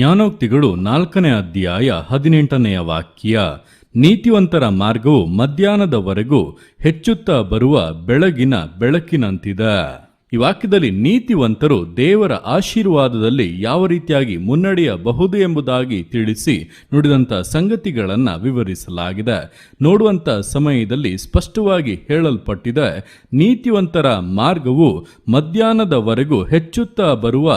ಜ್ಞಾನೋಕ್ತಿಗಳು ನಾಲ್ಕನೇ ಅಧ್ಯಾಯ ಹದಿನೆಂಟನೆಯ ವಾಕ್ಯ ನೀತಿವಂತರ ಮಾರ್ಗವು ಮಧ್ಯಾಹ್ನದವರೆಗೂ ಹೆಚ್ಚುತ್ತಾ ಬರುವ ಬೆಳಗಿನ ಬೆಳಕಿನಂತಿದೆ. ಈ ವಾಕ್ಯದಲ್ಲಿ ನೀತಿವಂತರು ದೇವರ ಆಶೀರ್ವಾದದಲ್ಲಿ ಯಾವ ರೀತಿಯಾಗಿ ಮುನ್ನಡೆಯಬಹುದು ಎಂಬುದಾಗಿ ತಿಳಿಸಿ ನುಡಿದಂಥ ಸಂಗತಿಗಳನ್ನು ವಿವರಿಸಲಾಗಿದೆ. ನೋಡುವಂಥ ಸಮಯದಲ್ಲಿ ಸ್ಪಷ್ಟವಾಗಿ ಹೇಳಲ್ಪಟ್ಟಿದೆ, ನೀತಿವಂತರ ಮಾರ್ಗವು ಮಧ್ಯಾಹ್ನದವರೆಗೂ ಹೆಚ್ಚುತ್ತಾ ಬರುವ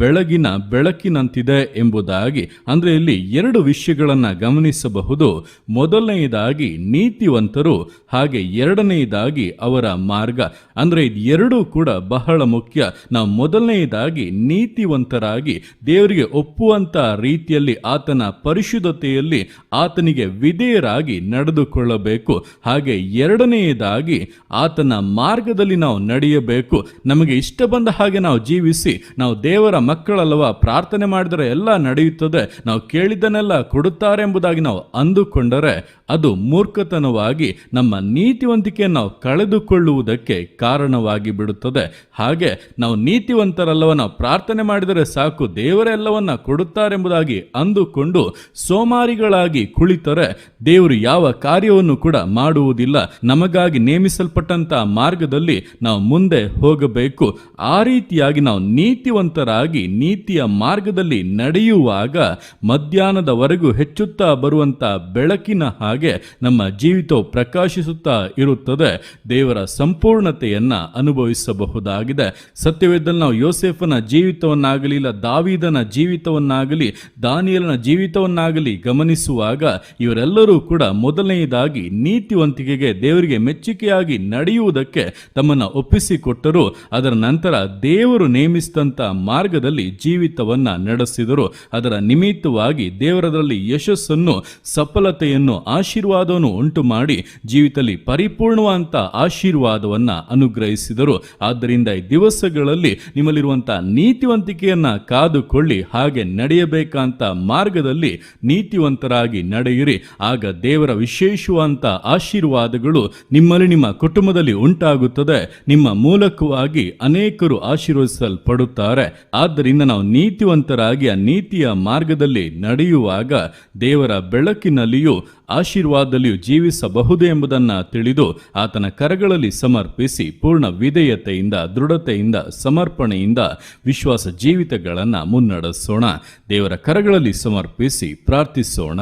ಬೆಳಗಿನ ಬೆಳಕಿನಂತಿದೆ ಎಂಬುದಾಗಿ, ಅಂದರೆ ಇಲ್ಲಿ ಎರಡು ವಿಷಯಗಳನ್ನು ಗಮನಿಸಬಹುದು. ಮೊದಲನೆಯದಾಗಿ ನೀತಿವಂತರು, ಹಾಗೆ ಎರಡನೆಯದಾಗಿ ಅವರ ಮಾರ್ಗ, ಅಂದರೆ ಎರಡೂ ಕೂಡ ಬಹಳ ಮುಖ್ಯ. ನಾವು ಮೊದಲನೆಯದಾಗಿ ನೀತಿವಂತರಾಗಿ ದೇವರಿಗೆ ಒಪ್ಪುವಂತ ರೀತಿಯಲ್ಲಿ ಆತನ ಪರಿಶುದ್ಧತೆಯಲ್ಲಿ ಆತನಿಗೆ ವಿಧೇಯರಾಗಿ ನಡೆದುಕೊಳ್ಳಬೇಕು. ಹಾಗೆ ಎರಡನೆಯದಾಗಿ ಆತನ ಮಾರ್ಗದಲ್ಲಿ ನಾವು ನಡೆಯಬೇಕು. ನಮಗೆ ಇಷ್ಟ ಬಂದ ಹಾಗೆ ನಾವು ಜೀವಿಸಿ, ನಾವು ದೇವರ ಮಕ್ಕಳಲ್ಲವ ಪ್ರಾರ್ಥನೆ ಮಾಡಿದರೆ ಎಲ್ಲ ನಡೆಯುತ್ತದೆ. ನಾವು ಕೇಳಿದ್ದನ್ನೆಲ್ಲ ಕೊಡುತ್ತಾರೆ ಎಂಬುದಾಗಿ ನಾವು ಅಂದುಕೊಂಡರೆ ಅದು ಮೂರ್ಖತನವಾಗಿ ನಮ್ಮ ನೀತಿವಂತಿಕೆಯನ್ನು ನಾವು ಕಳೆದುಕೊಳ್ಳುವುದಕ್ಕೆ ಕಾರಣವಾಗಿ ಬಿಡುತ್ತದೆ ಹಾಗೆ ನಾವು ನೀತಿವಂತರಲ್ಲವ ನಾವು ಪ್ರಾರ್ಥನೆ ಮಾಡಿದರೆ ಸಾಕು ದೇವರೆಲ್ಲವನ್ನ ಕೊಡುತ್ತಾರೆಂಬುದಾಗಿ ಅಂದುಕೊಂಡು ಸೋಮಾರಿಗಳಾಗಿ ಕುಳಿತರೆ ದೇವರು ಯಾವ ಕಾರ್ಯವನ್ನು ಕೂಡ ಮಾಡುವುದಿಲ್ಲ. ನಮಗಾಗಿ ನೇಮಿಸಲ್ಪಟ್ಟಂತಹ ಮಾರ್ಗದಲ್ಲಿ ನಾವು ಮುಂದೆ ಹೋಗಬೇಕು. ಆ ರೀತಿಯಾಗಿ ನಾವು ನೀತಿವಂತರಾಗಿ ನೀತಿಯ ಮಾರ್ಗದಲ್ಲಿ ನಡೆಯುವಾಗ ಮಧ್ಯಾಹ್ನದವರೆಗೂ ಹೆಚ್ಚುತ್ತಾ ಬರುವಂತಹ ಬೆಳಕಿನ ಹಾಗೆ ನಮ್ಮ ಜೀವಿತವು ಪ್ರಕಾಶಿಸುತ್ತಾ ಇರುತ್ತದೆ. ದೇವರ ಸಂಪೂರ್ಣತೆಯನ್ನ ಅನುಭವಿಸಬಹುದಾಗಿದೆ. ಸತ್ಯವೇದಲ್ಲಿ ನಾವು ಯೋಸೆಫನ ಜೀವಿತವನ್ನಾಗಲಿ ಇಲ್ಲ ದಾವಿದನ ಜೀವಿತವನ್ನಾಗಲಿ, ದಾನಿಯಲನ ಜೀವಿತವನ್ನಾಗಲಿ ಗಮನಿಸುವಾಗ ಇವರೆಲ್ಲರೂ ಕೂಡ ಮೊದಲನೆಯದಾಗಿ ನೀತಿವಂತಿಕೆಗೆ ದೇವರಿಗೆ ಮೆಚ್ಚುಗೆಯಾಗಿ ನಡೆಯುವುದಕ್ಕೆ ತಮ್ಮನ್ನು ಒಪ್ಪಿಸಿಕೊಟ್ಟರು. ಅದರ ನಂತರ ದೇವರು ನೇಮಿಸಿದಂಥ ಮಾರ್ಗದಲ್ಲಿ ಜೀವಿತವನ್ನ ನಡೆಸಿದರು. ಅದರ ನಿಮಿತ್ತವಾಗಿ ದೇವರದಲ್ಲಿ ಯಶಸ್ಸನ್ನು, ಸಫಲತೆಯನ್ನು, ಆಶೀರ್ವಾದವನ್ನು ಉಂಟು ಮಾಡಿ ಜೀವಿತದಲ್ಲಿ ಪರಿಪೂರ್ಣವಂತ ಆಶೀರ್ವಾದವನ್ನ ಅನುಗ್ರಹಿಸಿದರು. ಆದ್ದರಿಂದ ಈ ದಿವಸಗಳಲ್ಲಿ ನಿಮ್ಮಲ್ಲಿರುವಂತಹ ನೀತಿವಂತಿಕೆಯನ್ನ ಕಾದುಕೊಳ್ಳಿ, ಹಾಗೆ ನಡೆಯಬೇಕಂತ ಮಾರ್ಗದಲ್ಲಿ ನೀತಿವಂತರಾಗಿ ನಡೆಯಿರಿ. ಆಗ ದೇವರ ವಿಶೇಷವಂತ ಆಶೀರ್ವಾದಗಳು ನಿಮ್ಮಲ್ಲಿ ನಿಮ್ಮ ಕುಟುಂಬದಲ್ಲಿ ಉಂಟಾಗುತ್ತದೆ. ನಿಮ್ಮ ಮೂಲಕವಾಗಿ ಅನೇಕರು ಆಶೀರ್ವದಿಸಲ್ಪಡುತ್ತಾರೆ. ಆದ್ದರಿಂದ ನಾವು ನೀತಿವಂತರಾಗಿ ಆ ನೀತಿಯ ಮಾರ್ಗದಲ್ಲಿ ನಡೆಯುವಾಗ ದೇವರ ಬೆಳಕಿನಲ್ಲಿಯೂ ಆಶೀರ್ವಾದದಲ್ಲಿಯೂ ಜೀವಿಸಬಹುದು ಎಂಬುದನ್ನು ತಿಳಿದು ಆತನ ಕರಗಳಲ್ಲಿ ಸಮರ್ಪಿಸಿ ಪೂರ್ಣ ವಿಧೇಯತೆಯಿಂದ, ದೃಢತೆಯಿಂದ, ಸಮರ್ಪಣೆಯಿಂದ ವಿಶ್ವಾಸ ಜೀವಿತಗಳನ್ನು ಮುನ್ನಡೆಸೋಣ. ದೇವರ ಕರಗಳಲ್ಲಿ ಸಮರ್ಪಿಸಿ ಪ್ರಾರ್ಥಿಸೋಣ.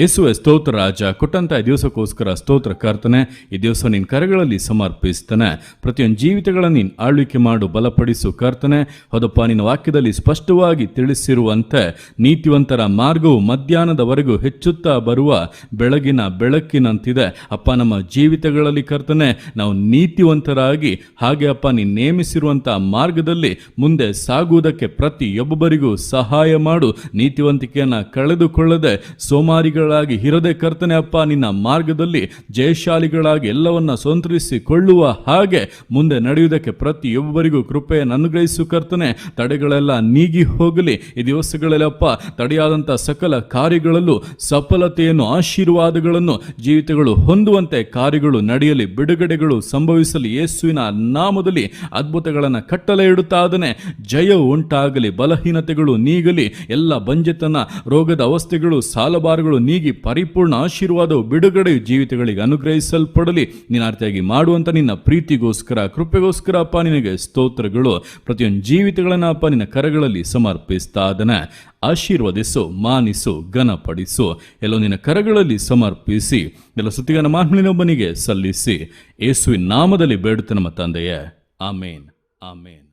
ಯೇಸುವೆ ಸ್ತೋತ್ರ ರಾಜ, ಕೊಟ್ಟಂತ ಈ ದಿವಸಕ್ಕೋಸ್ಕರ ಸ್ತೋತ್ರ ಕರ್ತನೆ, ಈ ದಿವಸ ನಿನ್ನ ಕರಗಳಲ್ಲಿ ಸಮರ್ಪಿಸ್ತಾನೆ. ಪ್ರತಿಯೊಂದು ಜೀವಿತಗಳನ್ನು ನೀನು ಆಳ್ವಿಕೆ ಮಾಡು, ಬಲಪಡಿಸು ಕರ್ತನೆ. ಹೌದಪ್ಪ, ನಿನ್ನ ವಾಕ್ಯದಲ್ಲಿ ಸ್ಪಷ್ಟವಾಗಿ ತಿಳಿಸಿರುವಂತೆ ನೀತಿವಂತರ ಮಾರ್ಗವು ಮಧ್ಯಾಹ್ನದವರೆಗೂ ಹೆಚ್ಚುತ್ತಾ ಬರುವ ಬೆಳಗಿನ ಬೆಳಕಿನಂತಿದೆ. ಅಪ್ಪ, ನಮ್ಮ ಜೀವಿತಗಳಲ್ಲಿ ಕರ್ತನೆ, ನಾವು ನೀತಿವಂತರಾಗಿ, ಹಾಗೆ ಅಪ್ಪ, ನೀನು ನೇಮಿಸಿರುವಂಥ ಮಾರ್ಗದಲ್ಲಿ ಮುಂದೆ ಸಾಗುವುದಕ್ಕೆ ಪ್ರತಿಯೊಬ್ಬರಿಗೂ ಸಹಾಯ ಮಾಡು. ನೀತಿವಂತಿಕೆಯನ್ನು ಕಳೆದುಕೊಳ್ಳದೆ ಸೋಮಾರಿಗಳ ಾಗಿ ಹಿರದೆ ಕರ್ತನೆ ಅಪ್ಪ, ನಿನ್ನ ಮಾರ್ಗದಲ್ಲಿ ಜಯಶಾಲಿಗಳಾಗಿ ಎಲ್ಲವನ್ನ ಸಂತರಿಸಿಕೊಳ್ಳುವ ಹಾಗೆ ಮುಂದೆ ನಡೆಯುವುದಕ್ಕೆ ಪ್ರತಿಯೊಬ್ಬರಿಗೂ ಕೃಪೆಯನ್ನು ಅನುಗ್ರಹಿಸು ಕರ್ತನೆ. ತಡೆಗಳೆಲ್ಲ ನೀಗಿ ಹೋಗಲಿ. ಈ ದಿವಸಗಳಲ್ಲಪ್ಪ ತಡೆಯಾದಂಥ ಸಕಲ ಕಾರ್ಯಗಳಲ್ಲೂ ಸಫಲತೆಯನ್ನು, ಆಶೀರ್ವಾದಗಳನ್ನು, ಜೀವಿತಗಳು ಹೊಂದುವಂತೆ ಕಾರ್ಯಗಳು ನಡೆಯಲಿ. ಬಿಡುಗಡೆಗಳು ಸಂಭವಿಸಲಿ. ಯೇಸುವಿನ ನಾಮದಲ್ಲಿ ಅದ್ಭುತಗಳನ್ನು ಕಟ್ಟಲೆ ಇಡುತ್ತಾದನೆ ಜಯ ಉಂಟಾಗಲಿ. ಬಲಹೀನತೆಗಳು ನೀಗಲಿ. ಎಲ್ಲ ಬಂಜೆತನ ರೋಗದ ಅವಸ್ಥೆಗಳು, ಸಾಲಬಾರುಗಳು ನೀಗಿ ಪರಿಪೂರ್ಣ ಆಶೀರ್ವಾದವು ಬಿಡುಗಡೆ ಜೀವಿತಗಳಿಗೆ ಅನುಗ್ರಹಿಸಲ್ಪಡಲಿ. ನೀನು ಅರ್ಥಿಯಾಗಿ ಮಾಡುವಂತ ನಿನ್ನ ಪ್ರೀತಿಗೋಸ್ಕರ, ಕೃಪೆಗೋಸ್ಕರ ಅಪ್ಪ ನಿನಗೆ ಸ್ತೋತ್ರಗಳು. ಪ್ರತಿಯೊಂದು ಜೀವಿತಗಳನ್ನು ಅಪ್ಪ ನಿನ್ನ ಕರಗಳಲ್ಲಿ ಸಮರ್ಪಿಸ್ತಾ ಅದನ್ನು ಆಶೀರ್ವದಿಸು, ಮಾನಿಸು, ಘನಪಡಿಸು. ಎಲ್ಲೋ ನಿನ್ನ ಕರಗಳಲ್ಲಿ ಸಮರ್ಪಿಸಿ. ಎಲ್ಲ ಸುತ್ತಿಗನ ಮಾಹಿನೊಬ್ಬನಿಗೆ ಸಲ್ಲಿಸಿ. ಯೇಸುವಿನ ನಾಮದಲ್ಲಿ ಬೇಡುತ್ತೆ ನಮ್ಮ ತಂದೆಯೇ. ಆಮೇನ್. ಆಮೇನ್.